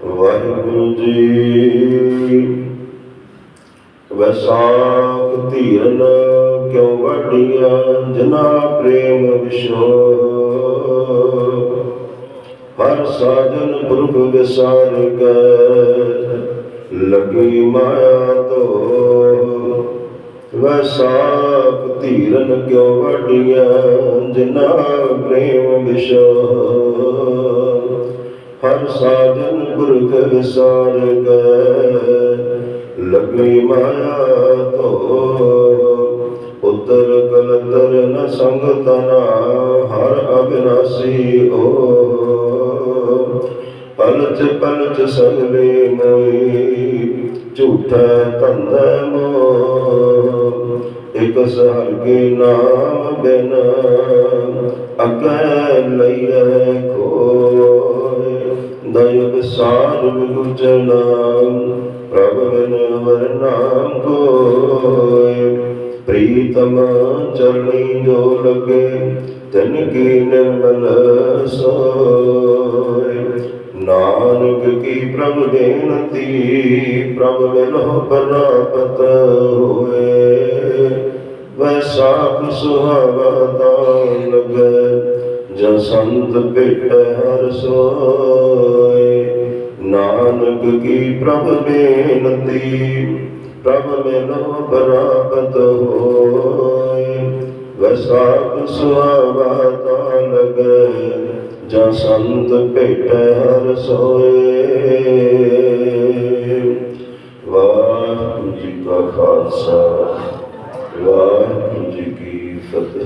ਵਾਹਿਗੁਰੂ ਜੀ। ਵੈਸਾਖ ਧੀਰਨ ਕਿਉ ਵਡੀਆਂ ਜਨਾ ਪ੍ਰੇਮ ਵਿਸ਼ੋ ਹਰ ਸਾਜਨ ਪੁਰਖ ਵਿਸਾਰ ਕੈ ਲਗੀ ਮਾਇਆ ਤੋ ਵੈਸਾਖ ਧੀਰਨ ਕਿਉ ਵਡੀਆਂ ਜਨਾ ਪ੍ਰੇਮ ਵਿਸ਼ੋ ਹਰ ਸਾਜਨ ਪੁਰਖ ਵਿਸਾਰ ਗਏ ਲਗੀ ਮਾਇਆ ਤੋ ਉਤਰ ਕਲਤਰ ਨ ਸੰਗ ਹਰ ਅਬਿਨਾਸੀ ਓ। ਪਲਚ ਪਲਚ ਸਗਲੇ ਮੋਈ, ਝੂਠਾ ਧੰਦਾ ਮੋ ਇਕ ਸਹਰ ਕੇ ਨਾਮ ਬਿਨ ਅਕੈ ਲਈਐ ਕੋਇ ਦਇਬ ਸਾਰ ਗੁਜਨਾ ਪ੍ਰਭ ਬਿਨ ਵਰਨਾਮ ਕੋਇ ਪ੍ਰੀਤਮ ਚਰਣੀ ਜੋ ਲਗੇ ਤਨ ਕੀ ਨਿਰਮਲ ਸੋਇ ਨਾਨਕ ਕੀ ਪ੍ਰਭ ਬੇਨਤੀ, ਪ੍ਰਭ ਮਿਲੋ ਪ੍ਰਾਪਤ ਹੋਏ। ਵੈਸਾਖ ਸੁਹਾਵਾ ਤਾਂ ਲਗੈ, ਜਨ ਸੰਤ ਪ੍ਰਭ ਬੇਨਤੀ ਪ੍ਰਭ ਮਿਲੋ ਪ੍ਰਾਪਤ ਹੋਏ। ਵੈਸਾਖ ਸੁਹਾਵਾ ਤਾਂ ਲਗੈ, ਜਾਂ ਸੰਤ ਭੇਟ ਹਰ ਸੋਏ। ਵਾਹਿਗੁਰੂ ਜੀ ਕਾ ਖਾਲਸਾ, ਵਾਹਿਗੁਰੂ ਜੀ ਕੀ ਫਤਿਹ।